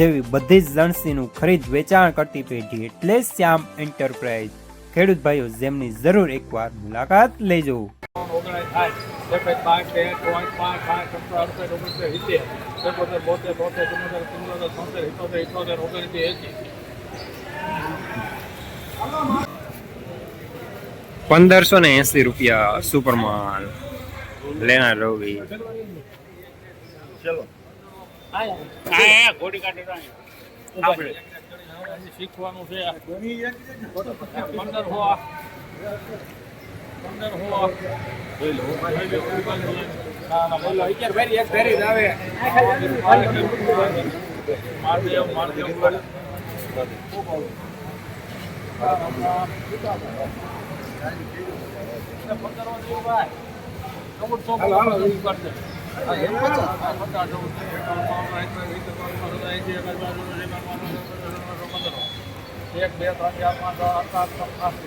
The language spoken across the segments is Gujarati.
જેવી બધી જ લણસીનું ખરીદ વેચાણ કરતી પેઢી એટલે શ્યામ એન્ટરપ્રાઇઝ. ખેડૂત ભાઈઓ જેમની જરૂર એકવાર મુલાકાત લેજો. પંદરસો ને એસી રૂપિયા સુપરમાલ લેના રવિ. આપણે શીખવાનું છે. પંદર હો પંદર હો અગિયાર ભેરી એક ભેરી જ આવે. મારદેવ મારદેવ એક બે ત્રણ ચાર પાંચ છ સાત આઠ આઠ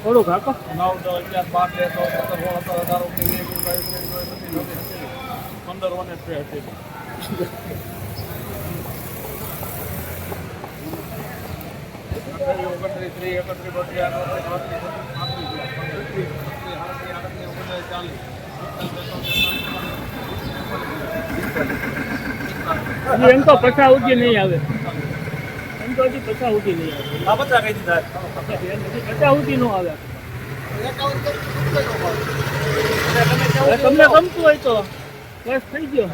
થોડું કાકો નવ દસ અગિયાર બાર તેર ચૌદ સત્તર સોળ સત્તર અઢાર ઓગણીસ વીસ એકવીસ બાવીસ ત્રેવીસ ચોવીસ પચીસ સત્યાવીસ પંદર ઓને છે હતી ઓગણત્રીસ ત્રીસ એકત્રીસ બત્રીસ આડત્રીસ બત્રીસ પાંત્રીસ છત્રીસ સાડત્રીસ આડત્રીસ ઓગણચાલીસ ચાલીસ હજી એમ તો પછા ઉગી નહીં આવે. એમ તો હજી પછા ઉગી નહીં આવે. આ બધા કઈ દીધા? પચા પછા ઉગી નો આવે. હવે તમને ગમતું હોય તો બસ થઈ ગયો.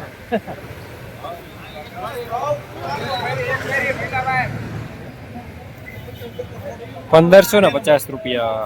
પંદરસો ને પચાસ રૂપિયા.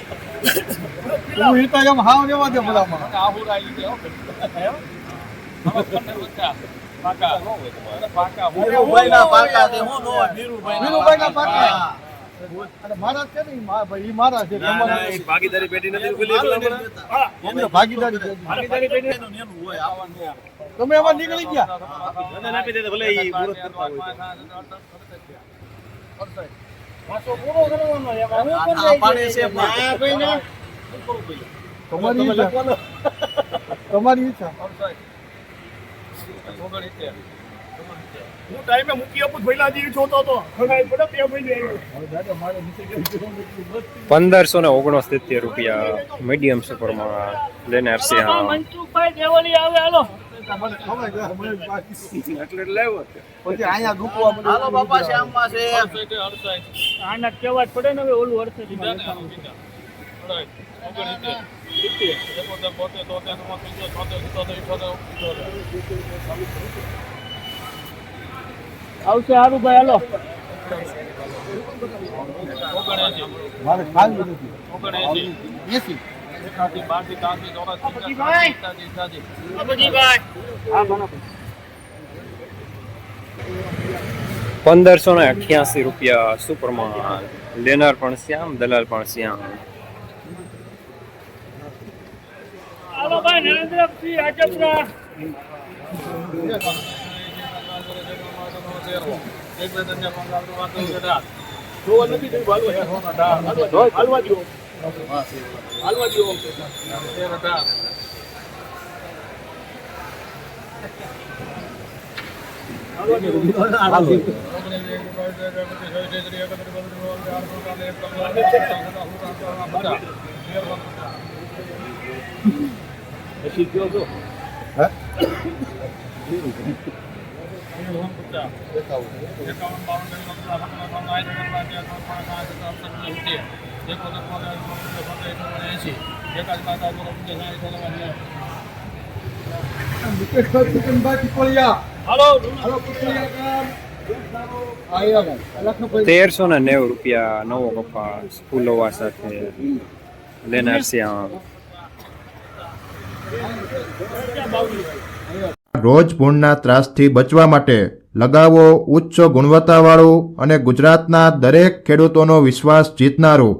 તું ઈતા એમ હાવ લેવા દે ભલામાં આહુરા ઈ દે હો હવે પંદર પચાસ પાકા પાકા વીરુભાઈના પાકા તે હું નો વીરુભાઈના પાકા અને મારા છે ને ઈ મા- ભાઈ ઈ મારા છે તમારા ભાગીદારી પેટી નથી એમને ભાગીદારી છે. ભાગીદારી પેટી તમે એમાં નીકળી ગયા આપી દે ભલે હું તમારી ઈચ્છા. હું ટાઈમે મૂકી આપું પહેલા જોતો હતો. પંદરસો ને ઓગણસિત્તેર રૂપિયા મીડિયમ સુપરમાં લેનાર શ્યામ મનસુખભાઈ દેવલી આવે હાલો. જ પડે ને હવે ઓલું અડસઠમાં આવશે સારું ભાઈ હાલો. મારે ખાલી નથી હા પંદરસો ને અઠ્યાસી રૂપિયા સુપરમાં લેનાર પણ શ્યામ દલાલ પણ શ્યામ હાલો ભાઈ નરેન્દ્રસિંહ આજપરા હાલવા હાલવા જોવા બાવન ત્રેપન પચાસ છપ્પન સાઠ হ্যাঁ একাউন্ট বাউন্ডারি આવ્યા ભાઈ લખનભાઈ તેરસો ને નેવું રૂપિયા નવો કપા ફૂલોવા સાથે લેનાર રોજ ભૂણના ત્રાસથી બચવા માટે લગાવો ઉચ્ચ ગુણવત્તાવાળું અને ગુજરાતના દરેક ખેડૂતોનો વિશ્વાસ જીતનારું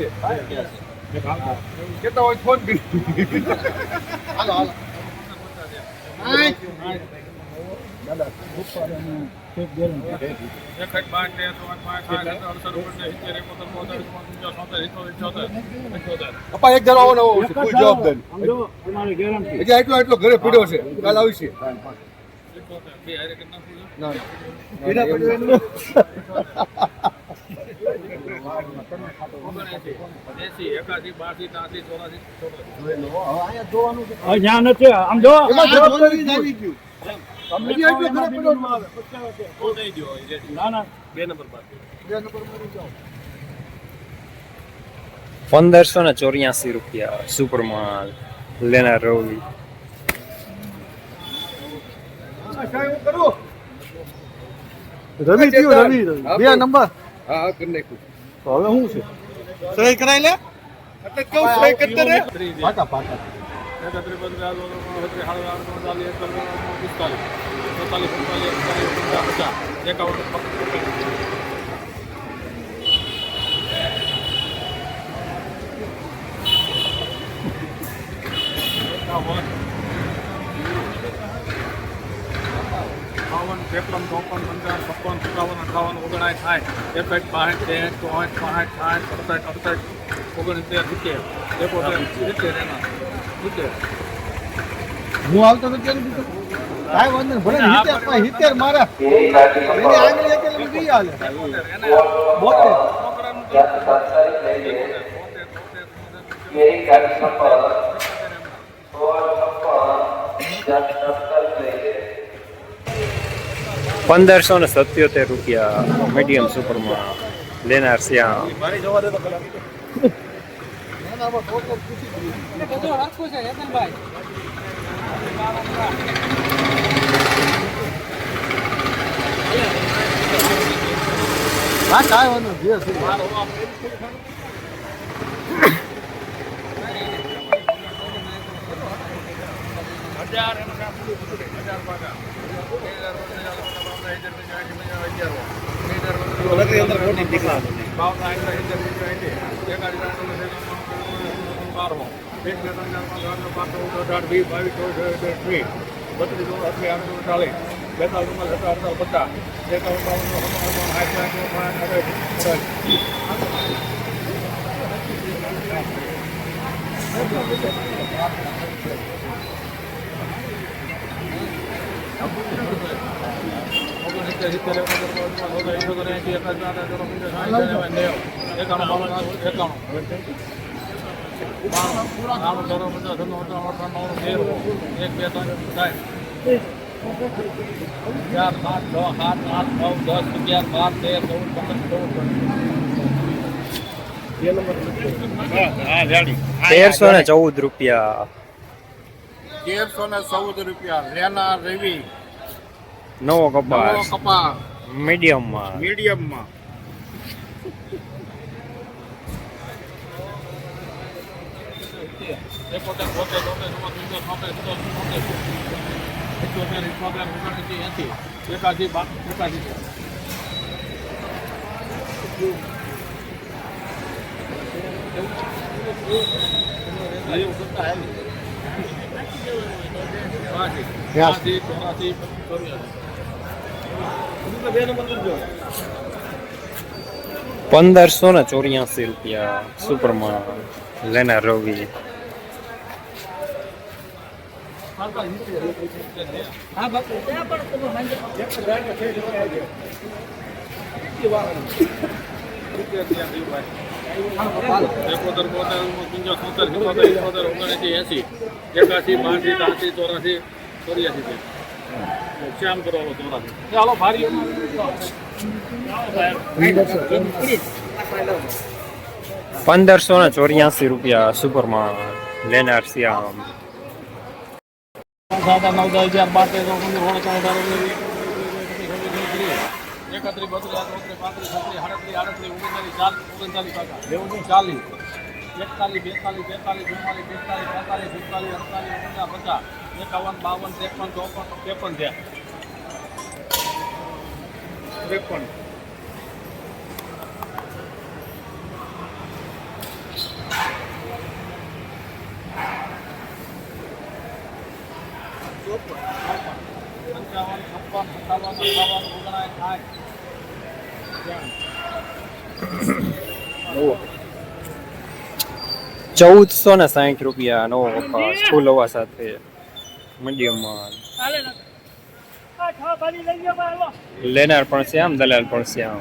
છે. કેતા હોય ફોન કરી હાલો હાલો. એટલો એટલો ઘરે પીડ્યો છે. કાલ આવશે ના પંદરસો ને ચોર્યાસી રૂપિયા સુપરમાલ લેના રવલી રવિ. રવિ બે નંબર. હા કરી નાખ્યું તો હવે શું છે? સહી કરાઈ લે? એટલે કેવું સહી કરતે રે પાટા પાટા. પાકા એકત્રીસ, બત્રીસ, આઠ, ઓગણત્રીસ, સાડત્રીસ, આઠ, ઓગણચાલીસ, એકતાલીસ, પિસ્તાલીસ, છેતાલીસ, સુડતાલીસ, એકતાલીસ, પચાસ, પચાસ, એકાવન, પચાસ. એકાવન, બાવન, ત્રેપન, ચોપન, પંચાવન, છપ્પન, સત્તાવન, અઠાવન, ઓગણસાઠ, સાઠ, એકસઠ, બાસઠ, ત્રેસઠ, ચોસઠ, પાંસઠ, સાઠ, સડસઠ, અડસઠ, ઓગણસિત્તેર, સિત્તેર, એકોતેર, સિત્તેર એના, સિત્તેર. હું આવતો નથી કેમ કાંઈ વાંધો નહીં ભલે હિતેર પણ હિતેર મારા એની આગળ એક એટલે બીજી હાલે બોતેર તો બોતેર, બોતેર, પંદરસો ને સત્યોતેર રૂપિયા મીડિયમ સુપરમાં લેનાર શ્યામ હજાર એનો હજાર ની અંદર Thank you. એક બે ત્રણ સાહેબ ચાર સાત છ સાત આઠ નવ દસ અગિયાર બાર તેર ચૌદ પંદર ચૌદ તેરસો ને ચૌદ રૂપિયા. તેરસો ને ચૌદ રૂપિયા. રેના રેવી. નવો કપાસ. કપાસ. મીડિયમમાં. મીડિયમમાં. એકાદી ચોરાથી ચોર્યાસી પંદરસો ને ચોર્યાસી રૂપિયા સુપરમાં લેના રવિ એકોતેર બોતેર પંચોતેર એંસી એકાસી બાસી ચોરાસી ચોર્યાસી શ્યામ કરો હાલો ચાલો ભારી પંદરસો ને ચોર્યાસી રૂપિયા સુપરમાં લેનાર શ્યામ. સાત નવ દસ બાર તેર એકત્રીસ બત્રીસ પાંત્રીસ છત્રીસ સાડત્રીસ આડત્રીસ ઓગણચાલીસ ચાર ઓગણચાલીસ પાકા ચાલીસ એકતાલીસ બેતાલીસ તેતાલીસ ચુમ્માલીસ પિસ્તાલીસ અડતાલીસ ઓગણચાલીસ પચાસ એકાવન બાવન ત્રેપન ચોપન ત્રેપન થયા. ત્રેપન. પંચાવન છપ્પન સત્તાવન અઠાવન ઓગણાય સાઠ. ચૌદસો ને સાહીઠ રૂપિયા નો સ્કૂલ હોવા સાથે મીડિયમમાં છ. લેનાર પણ શ્યામ દલાલ પણ શ્યામ